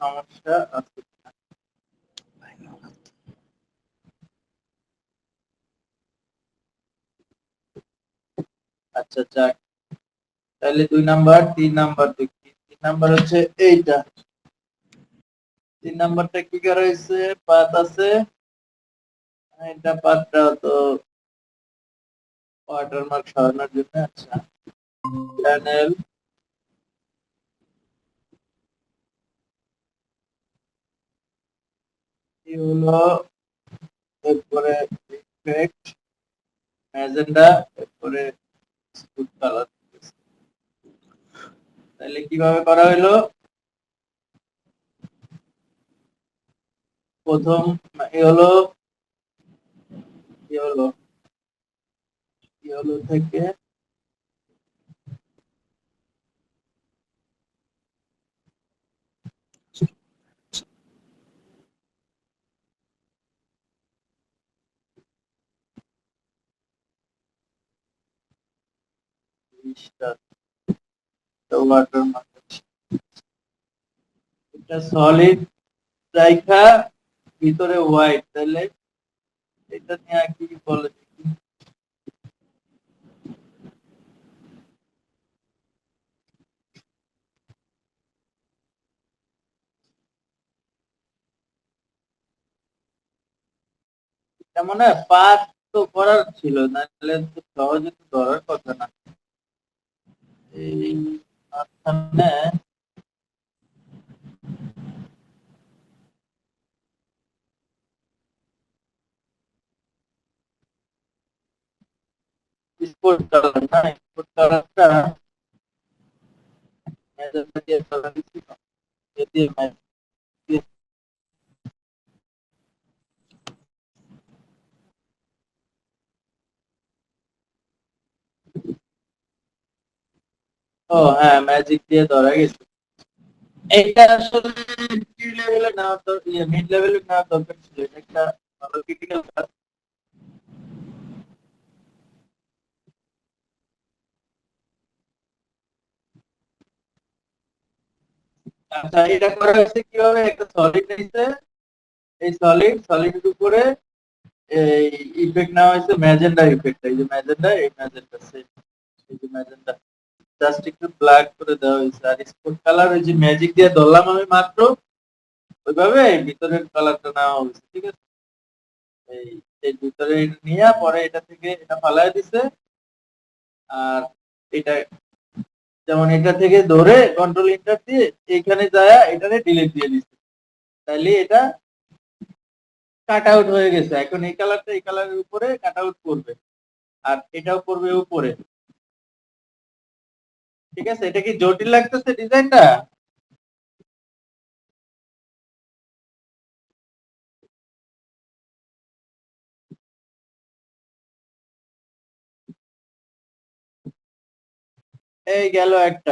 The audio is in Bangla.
সমস্যা আছে। আচ্ছা যাক। তাহলে দুই নাম্বার, তিন নাম্বার দেখি। তিন নাম্বার হচ্ছে এইটা। তিন নাম্বারটা কি করা হয়েছে? পাত আছে। এটা পাতটা তো ওয়াটারমার্ক সরানোর জন্য আচ্ছা। প্যানেল কি হলো এরপরে ইফেক্ট ম্যাজেন্ডা এরপরে স্কুল কালার তাহলে কীভাবে করা হলো প্রথম, এ হলো কি হলো কি হলো থেকে এটা সলিড রাইখা ভিতরে হোয়াইট তাহলে এটা নিয়ে কি বলে পাঁচ তো করার ছিল, নাহলে তো সহজে তো ধরার কথা না। এই মাঝখানে স্পোর্ট কালার না স্পোর্ট কালারটা যদি ও হ্যাঁ ম্যাজিক দিয়ে ধরা গেছে। এটা আসলে কি লেভেলে না মিড লেভেলে না দরকার ছিল। এটা ভালো ক্রিটিক্যাল কাজ আচ্ছা এটা করা হয়েছে কীভাবে? একটা সলিড নিয়েছে এই সলিড সলিডের উপরে এই ইফেক্ট নেওয়া হয়েছে ম্যাজেন্ডা ইফেক্ট এই যে ম্যাজেন্ডা এই ম্যাজেন্ডা সেম এই যে ম্যাজেন্ডা জাস্ট একটু ব্ল্যাক করে দেওয়া হয়েছে। আর স্পোর্ট কালার ওই যে ম্যাজিক দিয়ে ধরলাম আমি মাত্র, ওইভাবে ভিতরের কালারটা নেওয়া হয়েছে, ঠিক আছে? এই এই ভিতরে নিয়ে পরে এটা থেকে এটা ফালাই দিছে। আর এটা, যেমন এটা থেকে ধরে কন্ট্রোল ইন্টার দিয়ে এখানে যায়, এটারে ডিলিট দিয়ে দিচ্ছে তাইলে এটা কাট আউট হয়ে গেছে। এখন এই কালারটা এই কালারের উপরে কাট আউট করবে। আর এটাও করবে উপরে। ঠিক আছে এটা কি জটিল লাগতেছে ডিজাইনটা? এই গেল একটা।